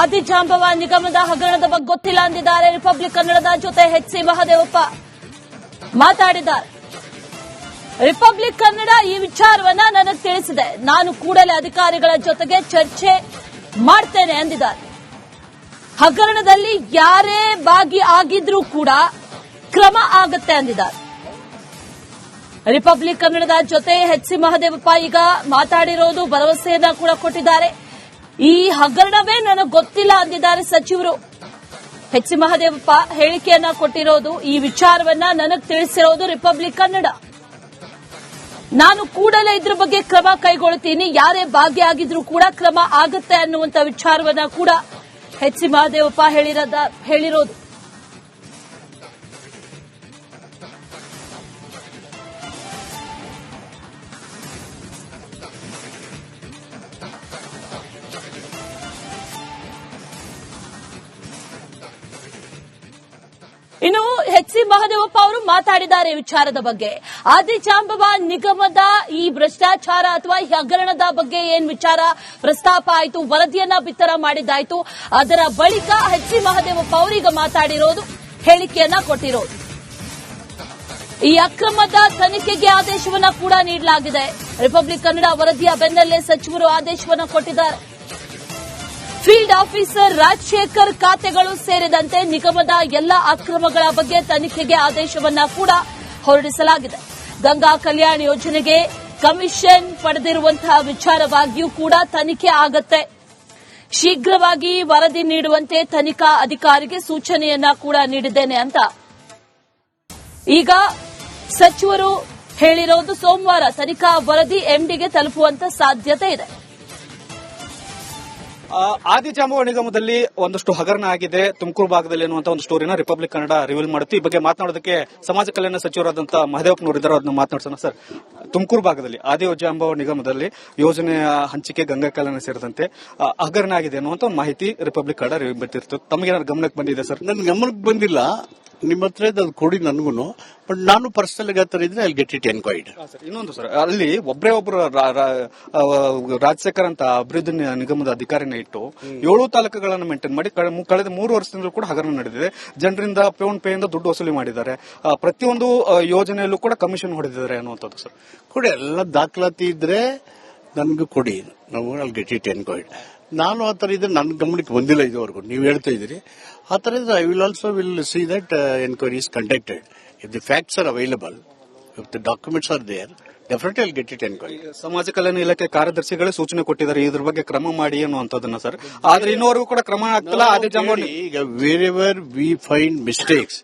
ಆದಿಜಾಂಬವ ನಿಗಮದ ಹಗರಣದ ಬಗ್ಗೆ ಗೊತ್ತಿಲ್ಲ ಅಂದಿದ್ದಾರೆ. ರಿಪಬ್ಲಿಕ್ ಕನ್ನಡದ ಜೊತೆ ಎಚ್ ಸಿ ಮಹದೇವಪ್ಪ ಮಾತಾಡಿದ್ದಾರೆ. ರಿಪಬ್ಲಿಕ್ ಕನ್ನಡ ಈ ವಿಚಾರವನ್ನ ನನಗೆ ತಿಳಿಸಿದೆ. ನಾನು ಕೂಡಲೇ ಅಧಿಕಾರಿಗಳ ಜೊತೆಗೆ ಚರ್ಚೆ ಮಾಡ್ತೇನೆ ಅಂದಿದ್ದಾರೆ. ಹಗರಣದಲ್ಲಿ ಯಾರೇ ಭಾಗಿ ಆಗಿದ್ರೂ ಕೂಡ ಕ್ರಮ ಆಗುತ್ತೆ ಅಂದಿದ್ದಾರೆ. ರಿಪಬ್ಲಿಕ್ ಕನ್ನಡದ ಜೊತೆ ಎಚ್ ಸಿ ಮಹದೇವಪ್ಪ ಈಗ ಮಾತಾಡಿರೋದು ಭರವಸೆಯನ್ನ ಕೂಡ ಕೊಟ್ಟಿದ್ದಾರೆ. ಈ ಹಗರಣವೇ ನನಗೆ ಗೊತ್ತಿಲ್ಲ ಅಂದಿದ್ದಾರೆ ಸಚಿವರು. ಎಚ್ ಸಿ ಮಹದೇವಪ್ಪ ಹೇಳಿಕೆಯನ್ನ ಕೊಟ್ಟಿರೋದು, ಈ ವಿಚಾರವನ್ನ ನನಗೆ ತಿಳಿಸಿರೋದು ರಿಪಬ್ಲಿಕ್ ಕನ್ನಡ ನಾನು ಕೂಡಲೇ ಇದ್ರ ಬಗ್ಗೆ ಕ್ರಮ ಕೈಗೊಳ್ತೀನಿ, ಯಾರೇ ಭಾಗಿಯಾಗಿದ್ರೂ ಕೂಡ ಕ್ರಮ ಆಗುತ್ತೆ ಅನ್ನುವಂತ ವಿಚಾರವನ್ನ ಕೂಡ ಎಚ್ ಸಿ ಮಹದೇವಪ್ಪ ಹೇಳಿರದ. ಇನ್ನು ಎಚ್ ಸಿ ಮಹದೇವಪ್ಪ ಅವರು ಮಾತಾಡಿದ್ದಾರೆ ವಿಚಾರದ ಬಗ್ಗೆ. ಆದಿಜಾಂಬವ ನಿಗಮದ ಈ ಭ್ರಷ್ಟಾಚಾರ ಅಥವಾ ಹಗರಣದ ಬಗ್ಗೆ ಏನ್ ವಿಚಾರ? ಪ್ರಸ್ತಾಪ ಆಯಿತು, ವರದಿಯನ್ನ ಬಿತ್ತರ ಮಾಡಿದ್ದಾಯ್ತು. ಅದರ ಬಳಿಕ ಎಚ್ ಸಿ ಮಹದೇವಪ್ಪ ಅವರೀಗ ಮಾತಾಡಿರೋದು, ಹೇಳಿಕೆಯನ್ನ ಕೊಟ್ಟಿರೋದು. ಈ ಅಕ್ರಮದ ತನಿಖೆಗೆ ಆದೇಶವನ್ನ ಕೂಡ ನೀಡಲಾಗಿದೆ. ರಿಪಬ್ಲಿಕ್ ಕನ್ನಡ ವರದಿಯ ಬೆನ್ನಲ್ಲೇ ಸಚಿವರು ಆದೇಶವನ್ನ ಕೊಟ್ಟಿದ್ದಾರೆ. ಫೀಲ್ಡ್ ಆಫೀಸರ್ ರಾಜಶೇಖರ್ ಖಾತೆಗಳು ಸೇರಿದಂತೆ ನಿಗಮದ ಎಲ್ಲ ಅಕ್ರಮಗಳ ಬಗ್ಗೆ ತನಿಖೆಗೆ ಆದೇಶವನ್ನ ಕೂಡ ಹೊರಡಿಸಲಾಗಿದೆ. ಗಂಗಾ ಕಲ್ಯಾಣ ಯೋಜನೆಗೆ ಕಮಿಷನ್ ಪಡೆದಿರುವಂತಹ ವಿಚಾರವಾಗಿಯೂ ಕೂಡ ತನಿಖೆ ಆಗತ್ತೆ. ಶೀಘ್ರವಾಗಿ ವರದಿ ನೀಡುವಂತೆ ತನಿಖಾ ಅಧಿಕಾರಿಗೆ ಸೂಚನೆಯನ್ನ ಕೂಡ ನೀಡಿದ್ದೇನೆ ಅಂತ. ಈಗ ಸಚಿವರು ಹೇಳಿರೋದು ಸೋಮವಾರ ತನಿಖಾ ವರದಿ ಎಂಡಿಗೆ ತಲುಪುವಂತ ಸಾಧ್ಯತೆ ಇದೆ. ಆ, ಆದಿಜಾಂಬವ ನಿಗಮದಲ್ಲಿ ಒಂದಷ್ಟು ಹಗರಣ ಆಗಿದೆ. ತುಮಕೂರು ಭಾಗದಲ್ಲಿ ಅನ್ನುವಂತ ಒಂದು ಸ್ಟೋರಿನ ರಿಪಬ್ಲಿಕ್ ಕನ್ನಡ ರಿವೀಲ್ ಮಾಡುತ್ತೆ. ಈ ಬಗ್ಗೆ ಮಾತನಾಡೋದಕ್ಕೆ ಸಮಾಜ ಕಲ್ಯಾಣ ಸಚಿವರಾದಂತಹ ಮಹದೇವಪ್ಪನವರು ಇದ್ದಾರೆ ಅದನ್ನ ಮಾತನಾಡ್ಸೋಣ ಸರ್. ತುಮಕೂರು ಭಾಗದಲ್ಲಿ ಆದಿಜಾಂಬವ ನಿಗಮದಲ್ಲಿ ಯೋಜನೆಯ ಹಂಚಿಕೆ ಗಂಗಾ ಕಲ್ಯಾಣ ಸೇರಿದಂತೆ ಹಗರಣ ಆಗಿದೆ ಅನ್ನುವಂತ ಒಂದು ಮಾಹಿತಿ ರಿಪಬ್ಲಿಕ್ ಕನ್ನಡ ರಿವೀಲ್ ಬರ್ತಿರ್ತದೆ ತಮಗೇನಾದ್ರು ಗಮನಕ್ಕೆ ಬಂದಿದೆ ಸರ್? ನನ್ ಗಮನಕ್ಕೆ ಬಂದಿಲ್ಲ. ನಿಮ್ಮ ಹತ್ರ ಅದು ಕೊಡಿ ನನಗೂ ಬಟ್ ನಾನು ಪರ್ಸನಲ್ ಆಗಿ ಇದ್ರೆ ಅಲ್ಲಿ ಗೆಟ್ ಇಟ್ ಎನ್ಕ್ವೈರ್ಡ್ ಸರ್ ಇನ್ನೊಂದು ಸರ್ ಅಲ್ಲಿ ಒಬ್ಬರೇ ಒಬ್ಬರು ರಾಜಶೇಖರ್ ಅಂತ ಅಭಿವೃದ್ಧಿ ನಿಗಮದ ನಿಗಮದ ಅಧಿಕಾರಿನ ಇಟ್ಟು ಏಳು ತಾಲೂಕುಗಳನ್ನು ಮೇಂಟೈನ್ ಮಾಡಿ ಕಳೆದ ಮೂರು ವರ್ಷದಿಂದಲೂ ಕೂಡ ಹಗರಣ ನಡೆದಿದೆ. ಜನರಿಂದ ಫೋನ್ ಪೇ ಇಂದ ದುಡ್ಡು ವಸೂಲಿ ಮಾಡಿದ್ದಾರೆ. ಪ್ರತಿಯೊಂದು ಯೋಜನೆಯಲ್ಲೂ ಕೂಡ ಕಮಿಷನ್ ಹೊಡೆದಿದ್ದಾರೆ ಅನ್ನುವಂಥದ್ದು ಸರ್. ಕೊಡಿ, ಎಲ್ಲ ದಾಖಲಾತಿ ಇದ್ರೆ ನನ್ಗೆ ಕೊಡಿ. ನಾವು ಗೆಟ್ ಇಟ್ ಎನ್ಕ್ವೈಡ್ ನಾನು ಆ ಥರ ಇದ್ರೆ ನನ್ನ ಗಮನಕ್ಕೆ ಬಂದಿಲ್ಲ ಇದುವರೆಗೂ. ನೀವು ಹೇಳ್ತಾ ಇದ್ದೀರಿ. ಆ ಥರ ಇದ್ರೆ I will also will see that enquiry is conducted if the facts are available if the documents are there definitely get it enquiry ಸಮಾಜ ಕಲ್ಯಾಣ ಇಲಾಖೆ ಕಾರ್ಯದರ್ಶಿಗಳೇ ಸೂಚನೆ ಕೊಟ್ಟಿದ್ದಾರೆ ಇದ್ರ ಬಗ್ಗೆ ಕ್ರಮ ಮಾಡಿ ಅನ್ನುವಂಥದ್ದನ್ನ ಸರ್. ಆದ್ರೆ ಇನ್ನೂವರೆಗೂ ಕೂಡ ಕ್ರಮ ಆಗ್ತಿಲ್ಲ ಅದೇ ನೋಡಿ, ಈಗ wherever we find mistakes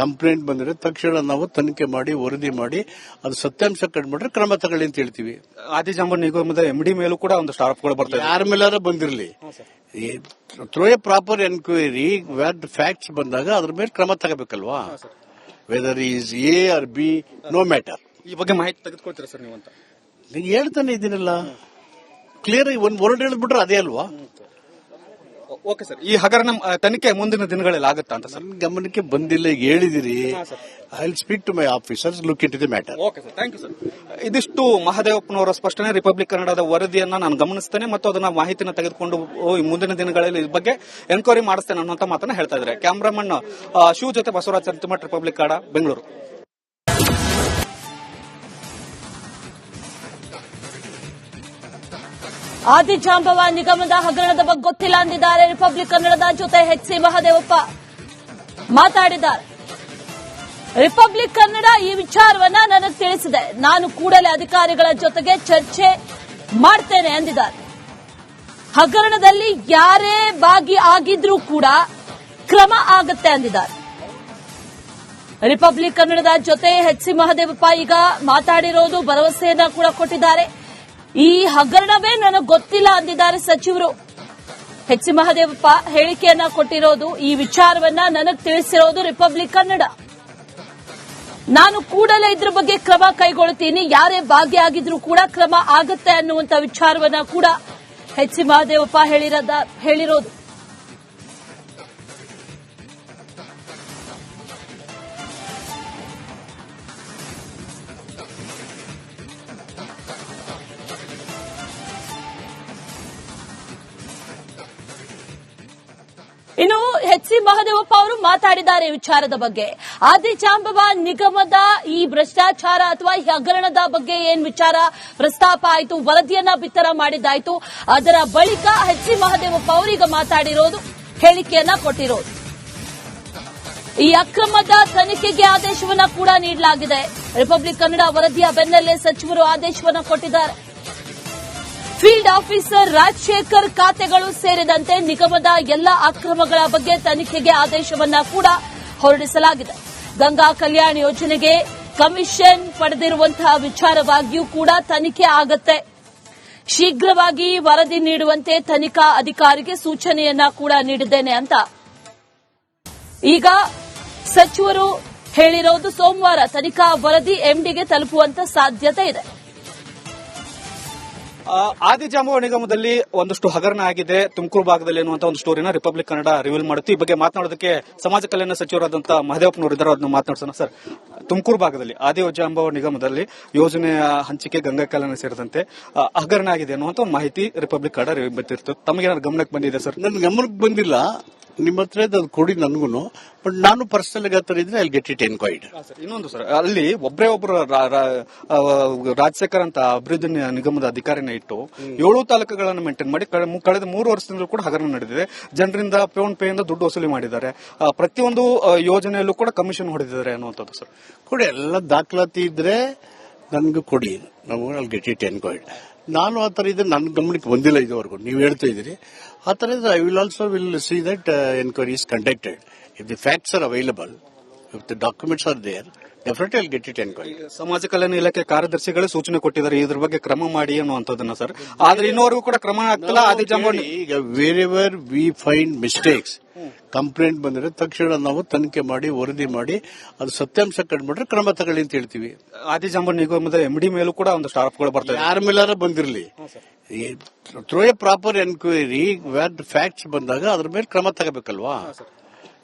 complaint ಬಂದ್ರೆ ತಕ್ಷಣ ನಾವು ತನಿಖೆ ಮಾಡಿ ವರದಿ ಮಾಡಿ ಅದು ಸತ್ಯಾಂಶ ಕಂಡುಬಿಟ್ರೆ ಕ್ರಮ ತಗೊಳ್ಳಿ ಅಂತ ಹೇಳ್ತೀವಿ. ಆದಿಜಾಂಬವ ನಿಗಮದ ಎಂಡಿ ಮೇಲೂ ಕೂಡ ಒಂದು ಸ್ಟಾಫ್ಗಳು ಇದೆ ಯಾರ ಮೇಲಾರ ಬಂದಿರಲಿ. Through a proper enquiry facts ಬಂದಾಗ ಅದ್ರ ಮೇಲೆ ಕ್ರಮ ತಗೋಬೇಕಲ್ವಾ? Whether is A or B no matter ಈ ಬಗ್ಗೆ ಮಾಹಿತಿ ತೆಗೆದುಕೊಳ್ತೀರಾ ಸರ್ ನೀವು ಅಂತ ಹೇಳ್ತಾನೆ ಇದ್ದೀನಲ್ಲ ಕ್ಲಿಯರ್ ಆಗಿ ಒಂದ್ ವರ್ಡ್ ಹೇಳಿದ್ಬಿಟ್ರೆ ಅದೇ ಅಲ್ವಾ? ಓಕೆ ಸರ್ ಈ ಹಗರಣ ತನಿಖೆ ಮುಂದಿನ ದಿನಗಳಲ್ಲಿ ಆಗುತ್ತಾ ಅಂತ ಸರ್ ನನ್ನ ಗಮನಕ್ಕೆ ಬಂದಿಲ್ಲ ಈಗ ಹೇಳಿದಿರಿ. I will speak to my officers look it the matter okay sir thank you sir ಇದಿಷ್ಟು ಮಹದೇವಪ್ಪನವರ ಸ್ಪಷ್ಟನೆ ರಿಪಬ್ಲಿಕ್ ಕನ್ನಡದ ವರದಿಯನ್ನ ನಾನು ಗಮನಿಸ್ತೇನೆ ಮತ್ತು ಅದನ್ನ ಮಾಹಿತಿನ ತೆಗೆದುಕೊಂಡು ಈ ಮುಂದಿನ ದಿನಗಳಲ್ಲಿ ಈ ಬಗ್ಗೆ ಎನ್ಕ್ವೈರಿ ಮಾಡಿಸ್ತೇನೆ ಅನ್ನುವಂತ ಮಾತನ್ನ ಹೇಳ್ತಾ ಇದ್ದಾರೆ. ಕ್ಯಾಮ್ರಾಮನ್ ಶಿವ್ ಜೊತೆ ಬಸವರಾಜ್ ಸಂತಿಮಠ್ ರಿಪಬ್ಲಿಕ್ ಕನ್ನಡ ಬೆಂಗಳೂರು ಆದಿಜಾಂಬವ ನಿಗಮದ ಹಗರಣದ ಬಗ್ಗೆ ಗೊತ್ತಿಲ್ಲ ಅಂದಿದ್ದಾರೆ. ರಿಪಬ್ಲಿಕ್ ಕನ್ನಡದ ಜೊತೆ ಎಚ್ ಸಿ ಮಹದೇವಪ್ಪ ಮಾತಾಡಿದ್ದಾರೆ. ರಿಪಬ್ಲಿಕ್ ಕನ್ನಡ ಈ ವಿಚಾರವನ್ನ ನನಗೆ ತಿಳಿಸಿದೆ. ನಾನು ಕೂಡಲೇ ಅಧಿಕಾರಿಗಳ ಜೊತೆಗೆ ಚರ್ಚೆ ಮಾಡ್ತೇನೆ ಅಂದಿದ್ದಾರೆ. ಹಗರಣದಲ್ಲಿ ಯಾರೇ ಭಾಗಿ ಆಗಿದ್ರೂ ಕೂಡ ಕ್ರಮ ಆಗುತ್ತೆ ಅಂದಿದ್ದಾರೆ. ರಿಪಬ್ಲಿಕ್ ಕನ್ನಡದ ಜೊತೆ ಎಚ್ ಸಿ ಮಹದೇವಪ್ಪ ಈಗ ಮಾತಾಡಿರೋದು ಭರವಸೆಯನ್ನ ಕೂಡ ಕೊಟ್ಟಿದ್ದಾರೆ. ಈ ಹಗರಣವೇ ನನಗೆ ಗೊತ್ತಿಲ್ಲ ಅಂದಿದ್ದಾರೆ ಸಚಿವರು. ಎಚ್ ಸಿ ಮಹದೇವಪ್ಪ ಹೇಳಿಕೆಯನ್ನ ಕೊಟ್ಟಿರೋದು, ಈ ವಿಚಾರವನ್ನ ನನಗೆ ತಿಳಿಸಿರೋದು ರಿಪಬ್ಲಿಕ್ ಕನ್ನಡ ನಾನು ಕೂಡಲೇ ಇದ್ರ ಬಗ್ಗೆ ಕ್ರಮ ಕೈಗೊಳ್ತೀನಿ, ಯಾರೇ ಭಾಗಿಯಾಗಿದ್ರೂ ಕೂಡ ಕ್ರಮ ಆಗುತ್ತೆ ಅನ್ನುವಂತ ವಿಚಾರವನ್ನ ಕೂಡ ಎಚ್ ಸಿ ಮಹದೇವಪ್ಪ ಹೇಳಿರದ. ಸಿ ಮಹದೇವಪ್ಪ ಅವರು ಮಾತಾಡಿದ್ದಾರೆ ವಿಚಾರದ ಬಗ್ಗೆ. ಆದಿಜಾಂಬವ ನಿಗಮದ ಈ ಭ್ರಷ್ಟಾಚಾರ ಅಥವಾ ಈ ಹಗರಣದ ಬಗ್ಗೆ ಏನ್ ವಿಚಾರ? ಪ್ರಸ್ತಾಪ ಆಯಿತು, ವರದಿಯನ್ನ ಬಿತ್ತರ ಮಾಡಿದ್ದಾಯಿತು. ಅದರ ಬಳಿಕ ಎಚ್ ಸಿ ಮಹದೇವಪ್ಪ ಅವರೀಗ ಮಾತಾಡಿರೋದು, ಹೇಳಿಕೆಯನ್ನ ಕೊಟ್ಟಿರೋದು. ಈ ಅಕ್ರಮದ ತನಿಖೆಗೆ ಆದೇಶವನ್ನ ಕೂಡ ನೀಡಲಾಗಿದೆ. ರಿಪಬ್ಲಿಕ್ ಕನ್ನಡ ವರದಿಯ ಬೆನ್ನಲ್ಲೇ ಸಚಿವರು ಆದೇಶವನ್ನ ಕೊಟ್ಟಿದ್ದಾರೆ. ಫೀಲ್ಡ್ ಆಫೀಸರ್ ರಾಜಶೇಖರ್ ಖಾತೆಗಳು ಸೇರಿದಂತೆ ನಿಗಮದ ಎಲ್ಲ ಅಕ್ರಮಗಳ ಬಗ್ಗೆ ತನಿಖೆಗೆ ಆದೇಶವನ್ನ ಕೂಡ ಹೊರಡಿಸಲಾಗಿದೆ. ಗಂಗಾ ಕಲ್ಯಾಣ ಯೋಜನೆಗೆ ಕಮಿಷನ್ ಪಡೆದಿರುವಂತಹ ವಿಚಾರವಾಗಿಯೂ ಕೂಡ ತನಿಖೆ ಆಗತ್ತೆ. ಶೀಘ್ರವಾಗಿ ವರದಿ ನೀಡುವಂತೆ ತನಿಖಾ ಅಧಿಕಾರಿಗೆ ಸೂಚನೆಯನ್ನ ಕೂಡ ನೀಡಿದ್ದೇನೆ ಅಂತ. ಈಗ ಸಚಿವರು ಹೇಳಿರೋದು ಸೋಮವಾರ ತನಿಖಾ ವರದಿ ಎಂಡಿಗೆ ತಲುಪುವಂತ ಸಾಧ್ಯತೆ ಇದೆ. ಆ, ಆದಿಜಾಂಬವ ನಿಗಮದಲ್ಲಿ ಒಂದಷ್ಟು ಹಗರಣ ಆಗಿದೆ. ತುಮಕೂರು ಭಾಗದಲ್ಲಿ ಅನ್ನುವಂತ ಒಂದು ಸ್ಟೋರಿನ ರಿಪಬ್ಲಿಕ್ ಕನ್ನಡ ರಿವೀಲ್ ಮಾಡುತ್ತೆ. ಈ ಬಗ್ಗೆ ಮಾತನಾಡೋದಕ್ಕೆ ಸಮಾಜ ಕಲ್ಯಾಣ ಸಚಿವರಾದಂತಹ ಮಹದೇವಪ್ಪನವರು ಇದ್ದಾರೆ. ಅದನ್ನು ಮಾತನಾಡ್ಸೋಣ ಸರ್. ತುಮಕೂರು ಭಾಗದಲ್ಲಿ ಆದಿಜಾಂಬವ ನಿಗಮದಲ್ಲಿ ಯೋಜನೆಯ ಹಂಚಿಕೆ ಗಂಗಾ ಕಲ್ಯಾಣ ಸೇರಿದಂತೆ ಹಗರಣ ಆಗಿದೆ ಅನ್ನುವಂತ ಮಾಹಿತಿ ರಿಪಬ್ಲಿಕ್ ಕನ್ನಡ ರಿವೀಲ್ ಬಂದಿರ್ತದೆ ತಮಗೇನಾದ್ರು ಗಮನಕ್ಕೆ ಬಂದಿದೆ ಸರ್? ನನ್ನ ಗಮನಕ್ಕೆ ಬಂದಿಲ್ಲ. ನಿಮ್ಮ ಹತ್ರ ಅದು ಕೊಡಿ ನನಗೂ ಬಟ್ ನಾನು ಪರ್ಸನಲ್ ಆಗಿ ಇದ್ರೆ ಅಲ್ಲಿ ಗೆಟ್ ಇಟ್ ಎನ್ಕ್ವೈರ್ಡ್ ಇನ್ನೊಂದು ಸರ್ ಅಲ್ಲಿ ಒಬ್ಬರೇ ಒಬ್ಬರು ರಾಜಶೇಖರ್ ಅಂತ ಅಭಿವೃದ್ಧಿ ನಿಗಮದ ಅಧಿಕಾರಿನ ಇಟ್ಟು ಏಳು ತಾಲೂಕುಗಳನ್ನು ಮೇಂಟೈನ್ ಮಾಡಿ ಕಳೆದ ಮೂರು ವರ್ಷದಿಂದಲೂ ಕೂಡ ಹಗರಣ ನಡೆದಿದೆ. ಜನರಿಂದ ಫೋನ್ ಪೇ ಇಂದ ದುಡ್ಡು ವಸೂಲಿ ಮಾಡಿದ್ದಾರೆ. ಪ್ರತಿಯೊಂದು ಯೋಜನೆಯಲ್ಲೂ ಕೂಡ ಕಮಿಷನ್ ಹೊಡೆದಿದ್ದಾರೆ ಅನ್ನುವಂಥದ್ದು ಸರ್. ಕೂಡ ಎಲ್ಲ ದಾಖಲಾತಿ ಇದ್ರೆ ನನಗೂ ಕೊಡಿ. ನಾವು ಅಲ್ಲಿ ಗೆಟ್ ಇಟ್ ಎನ್ಕ್ವೈರ್ಡ್ ನಾನು ಆ ಥರ ಇದ್ರೆ ನನ್ನ ಗಮನಕ್ಕೆ ಬಂದಿಲ್ಲ ಇದುವರೆಗೂ. ನೀವು ಹೇಳ್ತಾ ಇದ್ದೀರಿ. ಆ ಥರ ಇದ್ರೆ I will also will see that enquiry is conducted if the facts are available if the documents are there definitely I'll get it enquiry ಸಮಾಜ ಕಲ್ಯಾಣ ಇಲಾಖೆ ಕಾರ್ಯದರ್ಶಿಗಳೇ ಸೂಚನೆ ಕೊಟ್ಟಿದ್ದಾರೆ. ಇದ್ರ ಬಗ್ಗೆ ಕ್ರಮ ಮಾಡಿ ಅನ್ನುವಂಥದ್ದನ್ನ ಸರ್. ಆದ್ರೆ ಇನ್ನೂವರೆಗೂ ಕೂಡ ಕ್ರಮ ಆಗ್ತಿಲ್ಲ. ಈಗ wherever we find mistakes complaint ಬಂದ್ರೆ ತಕ್ಷಣ ನಾವು ತನಿಖೆ ಮಾಡಿ ವರದಿ ಮಾಡಿ ಅದು ಸತ್ಯಾಂಶ ಕಂಡುಬಿಟ್ರೆ ಕ್ರಮ ತಗೊಳ್ಳಿ ಅಂತ ಹೇಳ್ತೀವಿ. ಆದಿಜಾಂಬ ನಿಗಮದ ಎಂಡಿ ಮೇಲೂ ಕೂಡ ಒಂದು ಸ್ಟಾಫ್ಗಳು ಬರ್ತದೆ ಇದೆ. ಯಾರ ಮೇಲಾರ ಬಂದಿರಲಿ. Through a proper enquiry facts ಬಂದಾಗ ಅದ್ರ ಮೇಲೆ ಕ್ರಮ ತಗೋಬೇಕಲ್ವಾ?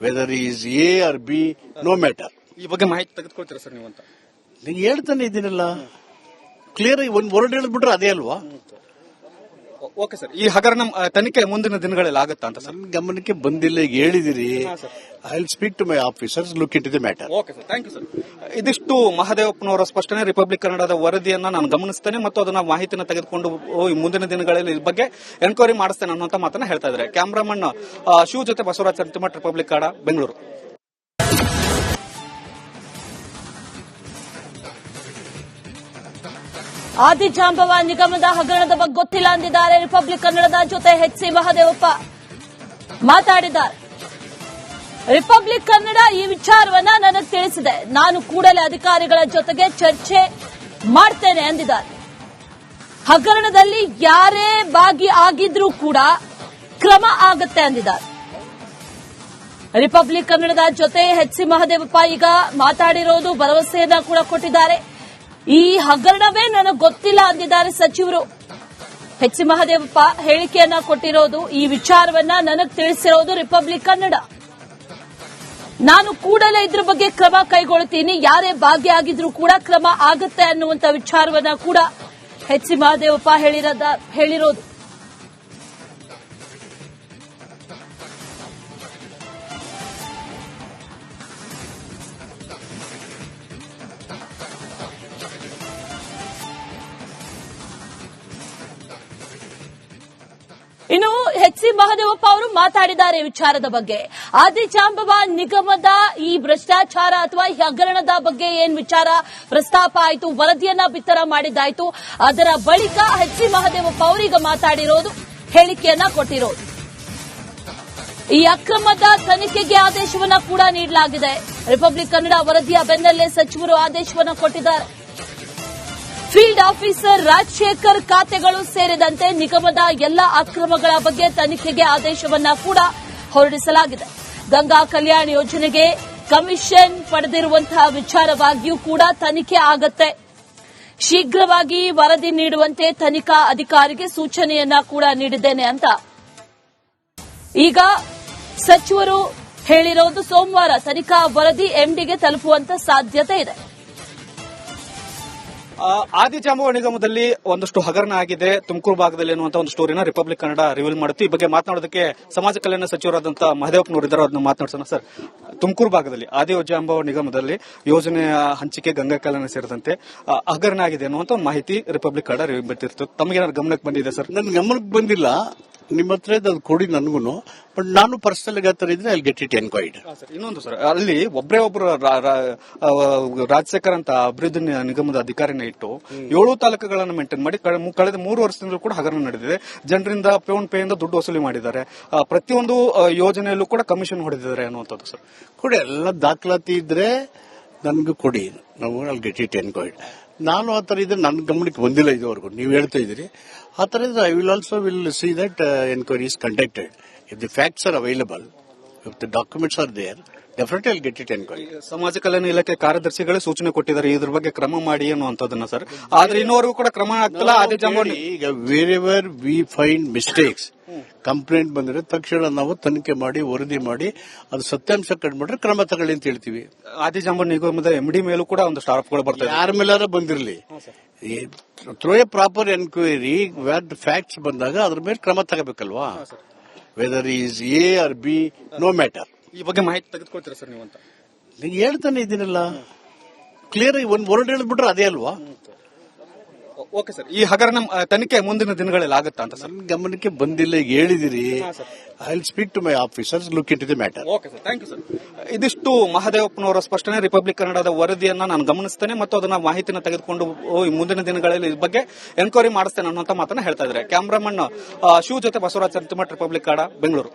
Whether is A or B no matter ಈ ಬಗ್ಗೆ ಮಾಹಿತಿ ತೆಗೆದುಕೊಳ್ತೀರಾ ಸರ್ ನೀವು ಅಂತ ನೀವು ಹೇಳ್ತಾನೆ ಇದ್ದೀನಲ್ಲ ಕ್ಲಿಯರ್ ಒಂದು ವರ್ಡ್ ಹೇಳಿದ್ಬಿಟ್ರೆ ಅದೇ ಅಲ್ವಾ? ಓಕೆ ಸರ್ ಈ ಹಗರಣ ತನಿಖೆ ಮುಂದಿನ ದಿನಗಳಲ್ಲಿ ಆಗುತ್ತಾ ಅಂತ ಸರ್? ಗಮನಕ್ಕೆ ಬಂದಿಲ್ಲ ಈಗ ಹೇಳಿದಿರಿ. I will speak to my officers look it the matter okay sir thank you sir. ಇದಿಷ್ಟು ಮಹದೇವಪ್ಪನವರ ಸ್ಪಷ್ಟನೆ ರಿಪಬ್ಲಿಕ್ ಕನ್ನಡದ ವರದಿಯನ್ನ ನಾನು ಗಮನಿಸ್ತೇನೆ ಮತ್ತು ಅದನ್ನ ಮಾಹಿತಿನ ತೆಗೆದುಕೊಂಡು ಮುಂದಿನ ದಿನಗಳಲ್ಲಿ ಈ ಬಗ್ಗೆ ಎನ್ಕ್ವೈರಿ ಮಾಡಿಸ್ತೇನೆ ಅನ್ನುವಂತ ಮಾತನ್ನ ಹೇಳ್ತಾ ಇದ್ದಾರೆ. ಕ್ಯಾಮ್ರಾಮನ್ ಶೂ ಜೊತೆ ಬಸವರಾಜ್ ಸಂತಿಮಠ್ ರಿಪಬ್ಲಿಕ್ ಕನ್ನಡ ಬೆಂಗಳೂರು ಆದಿಜಾಂಬವ ನಿಗಮದ ಹಗರಣದ ಬಗ್ಗೆ ಗೊತ್ತಿಲ್ಲ ಅಂದಿದ್ದಾರೆ. ರಿಪಬ್ಲಿಕ್ ಕನ್ನಡದ ಜೊತೆ ಎಚ್ ಸಿ ಮಹದೇವಪ್ಪ ಮಾತಾಡಿದ್ದಾರೆ. ರಿಪಬ್ಲಿಕ್ ಕನ್ನಡ ಈ ವಿಚಾರವನ್ನ ನನಗೆ ತಿಳಿಸಿದೆ. ನಾನು ಕೂಡಲೇ ಅಧಿಕಾರಿಗಳ ಜೊತೆಗೆ ಚರ್ಚೆ ಮಾಡ್ತೇನೆ ಅಂದಿದ್ದಾರೆ. ಹಗರಣದಲ್ಲಿ ಯಾರೇ ಭಾಗಿ ಆಗಿದ್ರೂ ಕೂಡ ಕ್ರಮ ಆಗುತ್ತೆ ಅಂದಿದ್ದಾರೆ. ರಿಪಬ್ಲಿಕ್ ಕನ್ನಡದ ಜೊತೆ ಎಚ್ ಸಿ ಮಹದೇವಪ್ಪ ಈಗ ಮಾತಾಡಿರೋದು ಭರವಸೆಯನ್ನ ಕೂಡ ಕೊಟ್ಟಿದ್ದಾರೆ. ಈ ಹಗರಣವೇ ನನಗೆ ಗೊತ್ತಿಲ್ಲ ಅಂದಿದ್ದಾರೆ ಸಚಿವರು. ಎಚ್ ಸಿ ಮಹದೇವಪ್ಪ ಹೇಳಿಕೆಯನ್ನ ಕೊಟ್ಟಿರೋದು, ಈ ವಿಚಾರವನ್ನ ನನಗೆ ತಿಳಿಸಿರೋದು ರಿಪಬ್ಲಿಕ್ ಕನ್ನಡ ನಾನು ಕೂಡಲೇ ಇದ್ರ ಬಗ್ಗೆ ಕ್ರಮ ಕೈಗೊಳ್ತೀನಿ, ಯಾರೇ ಭಾಗಿಯಾಗಿದ್ರೂ ಕೂಡ ಕ್ರಮ ಆಗುತ್ತೆ ಅನ್ನುವಂತ ವಿಚಾರವನ್ನ ಕೂಡ ಎಚ್ ಸಿ ಮಹದೇವಪ್ಪ ಹೇಳಿರೋದ. ಇನ್ನು ಎಚ್ ಸಿ ಮಹದೇವಪ್ಪ ಅವರು ಮಾತಾಡಿದ್ದಾರೆ ವಿಚಾರದ ಬಗ್ಗೆ. ಆದಿಜಾಂಬವ ನಿಗಮದ ಈ ಭ್ರಷ್ಟಾಚಾರ ಅಥವಾ ಈ ಹಗರಣದ ಬಗ್ಗೆ ಏನ್ ವಿಚಾರ? ಪ್ರಸ್ತಾಪ ಆಯಿತು, ವರದಿಯನ್ನ ಬಿತ್ತರ ಮಾಡಿದ್ದಾಯ್ತು. ಅದರ ಬಳಿಕ ಎಚ್ ಸಿ ಮಹದೇವಪ್ಪ ಅವರೀಗ ಮಾತಾಡಿರೋದು, ಹೇಳಿಕೆಯನ್ನ ಕೊಟ್ಟಿರೋದು. ಈ ಅಕ್ರಮದ ತನಿಖೆಗೆ ಆದೇಶವನ್ನ ಕೂಡ ನೀಡಲಾಗಿದೆ. ರಿಪಬ್ಲಿಕ್ ಕನ್ನಡ ವರದಿಯ ಬೆನ್ನಲ್ಲೇ ಸಚಿವರು ಆದೇಶವನ್ನ ಕೊಟ್ಟಿದ್ದಾರೆ. ಫೀಲ್ಡ್ ಆಫೀಸರ್ ರಾಜಶೇಖರ್ ಖಾತೆಗಳು ಸೇರಿದಂತೆ ನಿಗಮದ ಎಲ್ಲ ಅಕ್ರಮಗಳ ಬಗ್ಗೆ ತನಿಖೆಗೆ ಆದೇಶವನ್ನ ಕೂಡ ಹೊರಡಿಸಲಾಗಿದೆ. ಗಂಗಾ ಕಲ್ಯಾಣ ಯೋಜನೆಗೆ ಕಮಿಷನ್ ಪಡೆದಿರುವಂತಹ ವಿಚಾರವಾಗಿಯೂ ಕೂಡ ತನಿಖೆ ಆಗತ್ತೆ. ಶೀಘ್ರವಾಗಿ ವರದಿ ನೀಡುವಂತೆ ತನಿಖಾ ಅಧಿಕಾರಿಗೆ ಸೂಚನೆಯನ್ನ ಕೂಡ ನೀಡಿದ್ದೇನೆ ಅಂತ. ಈಗ ಸಚಿವರು ಹೇಳಿರೋದು ಸೋಮವಾರ ತನಿಖಾ ವರದಿ ಎಂಡಿಗೆ ತಲುಪುವಂತ ಸಾಧ್ಯತೆ ಇದೆ. ಆದಿಜಾಂಬವ ನಿಗಮದಲ್ಲಿ ಒಂದಷ್ಟು ಹಗರಣ ಆಗಿದೆ. ತುಮಕೂರು ಭಾಗದಲ್ಲಿ ಅನ್ನುವಂತ ಒಂದು ಸ್ಟೋರಿನ ರಿಪಬ್ಲಿಕ್ ಕನ್ನಡ ರಿವೀಲ್ ಮಾಡುತ್ತೆ. ಈ ಬಗ್ಗೆ ಮಾತನಾಡೋದಕ್ಕೆ ಸಮಾಜ ಕಲ್ಯಾಣ ಸಚಿವರಾದಂತಹ ಮಹದೇವಪ್ಪನವರಿದ್ದಾರೆ ಅದನ್ನ ಮಾತನಾಡ್ಸೋಣ ಸರ್. ತುಮಕೂರು ಭಾಗದಲ್ಲಿ ಆದಿಜಾಂಬವ ನಿಗಮದಲ್ಲಿ ಯೋಜನೆಯ ಹಂಚಿಕೆ ಗಂಗಾ ಕಲ್ಯಾಣ ಸೇರಿದಂತೆ ಹಗರಣ ಆಗಿದೆ ಅನ್ನುವಂತ ಒಂದು ಮಾಹಿತಿ ರಿಪಬ್ಲಿಕ್ ಕನ್ನಡ ರಿವೀಲ್ ಬರ್ತಿರ್ತದೆ ತಮಗೇನಾದ್ರು ಗಮನಕ್ಕೆ ಬಂದಿದೆ ಸರ್? ನನ್ನ ಗಮನಕ್ಕೆ ಬಂದಿಲ್ಲ. ನಿಮ್ಮ ಹತ್ರ ಅದು ಕೊಡಿ ನನಗೂ ಬಟ್ ನಾನು ಪರ್ಸನಲ್ ಆ ಥರ ಇದ್ರೆ ಅಲ್ಲಿ ಗೆಟ್ ಇಟ್ ಎನ್ಕ್ವೈರ್ಡ್. ಇನ್ನೊಂದು ಸರ್ ಅಲ್ಲಿ ಒಬ್ಬರೇ ಒಬ್ಬರು ರಾಜಶೇಖರ್ ಅಂತ ಅಭಿವೃದ್ಧಿ ನಿಗಮದ ಅಧಿಕಾರಿನ ಇಟ್ಟು ಏಳು ತಾಲೂಕುಗಳನ್ನು ಮೇಂಟೈನ್ ಮಾಡಿ ಕಳೆದ ಮೂರು ವರ್ಷದಿಂದ ಕೂಡ ಹಗರಣ ನಡೆದಿದೆ. ಜನರಿಂದ ಫೋನ್ ಪೇ ಇಂದ ದುಡ್ಡು ವಸೂಲಿ ಮಾಡಿದ್ದಾರೆ. ಪ್ರತಿಯೊಂದು ಯೋಜನೆಯಲ್ಲೂ ಕೂಡ ಕಮಿಷನ್ ಹೊಡೆದಿದ್ದಾರೆ ಅನ್ನುವಂಥದ್ದು ಸರ್. ಕೊಡಿ, ಎಲ್ಲ ದಾಖಲಾತಿ ಇದ್ರೆ ನನಗೂ ಕೊಡಿ. ನಾವು ಅಲ್ಲಿ ಗೆಟ್ ಇಟ್ ಎನ್ಕ್ವೈಡ್ ನಾನು ಆ ಥರ ಇದ್ರೆ ನನ್ನ ಗಮನಕ್ಕೆ ಬಂದಿಲ್ಲ ಇದುವರೆಗೂ. ನೀವು ಹೇಳ್ತಾ ಇದ್ದೀರಿ. ಆ ಥರ ಇದ್ರೆ I will also will see that enquiry is conducted if the facts are available if the documents are there definitely get it enquiry ಸಮಾಜ ಕಲ್ಯಾಣ ಇಲಾಖೆ ಕಾರ್ಯದರ್ಶಿಗಳೇ ಸೂಚನೆ ಕೊಟ್ಟಿದ್ದಾರೆ ಇದ್ರ ಬಗ್ಗೆ ಕ್ರಮ ಮಾಡಿ ಅನ್ನುವಂಥದ್ದನ್ನ ಸರ್. ಆದ್ರೆ ಇನ್ನೂವರೆಗೂ ಕೂಡ ಕ್ರಮ ಆಗ್ತಲ್ಲ ಅದೇ ನೋಡಿ, ಈಗ wherever we find mistakes complaint ಬಂದ್ರೆ ತಕ್ಷಣ ನಾವು ತನಿಖೆ ಮಾಡಿ ವರದಿ ಮಾಡಿ ಅದು ಸತ್ಯಾಂಶ ಕಂಡುಬಿಟ್ರೆ ಕ್ರಮ ತಗೊಳ್ಳಿ ಅಂತ ಹೇಳ್ತೀವಿ. ಆದಿಜಾಂಬವ ನಿಗಮದ ಎಂಡಿ ಮೇಲೂ ಕೂಡ ಒಂದು ಸ್ಟಾಫ್ಗಳು ಬರ್ತಾರೆ ಯಾರ ಮೇಲಾರ ಬಂದಿರಲಿ. Through a proper enquiry what facts ಬಂದಾಗ ಅದ್ರ ಮೇಲೆ ಕ್ರಮ ತಗೋಬೇಕಲ್ವಾ? Whether is A or B no matter ಈ ಬಗ್ಗೆ ಮಾಹಿತಿ ತೆಗೆದುಕೊಳ್ತೀರಾ ಸರ್ ನೀವು ಅಂತ ನೀವು ಹೇಳ್ತಾನೆ ಇದೀನಲ್ಲ ಕ್ಲಿಯರ್ ಒಂದು ವರ್ಡ್ ಹೇಳಿದ್ಬಿಟ್ರೆ ಅದೇ ಅಲ್ವಾ? Okay sir. ಈ ಹಗರಣ ತನಿಖೆ ಮುಂದಿನ ದಿನಗಳಲ್ಲಿ ಆಗುತ್ತಾ ಅಂತ ಸರ್? ಗಮನಕ್ಕೆ ಬಂದಿಲ್ಲ ಈಗ ಹೇಳಿದಿರಿ. I will speak to my officers look it the matter okay sir. Thank you sir. ಇದಿಷ್ಟು ಮಹದೇವಪ್ಪನವರ ಸ್ಪಷ್ಟನೆ ರಿಪಬ್ಲಿಕ್ ಕನ್ನಡದ ವರದಿಯನ್ನ ನಾನು ಗಮನಿಸ್ತೇನೆ ಮತ್ತು ಅದನ್ನ ಮಾಹಿತಿನ ತೆಗೆದುಕೊಂಡು ಮುಂದಿನ ದಿನಗಳಲ್ಲಿ ಈ ಬಗ್ಗೆ ಎನ್ಕ್ವೈರಿ ಮಾಡಿಸ್ತೇನೆ ಅನ್ನುವಂತ ಮಾತನ್ನ ಹೇಳ್ತಾ ಇದ್ದಾರೆ. ಕ್ಯಾಮ್ರಾಮನ್ ಶಿವ್ ಜೊತೆ ಬಸವರಾಜ್ ಸಂತಿಮಠ್ ರಿಪಬ್ಲಿಕ್ ಕನ್ನಡ ಬೆಂಗಳೂರು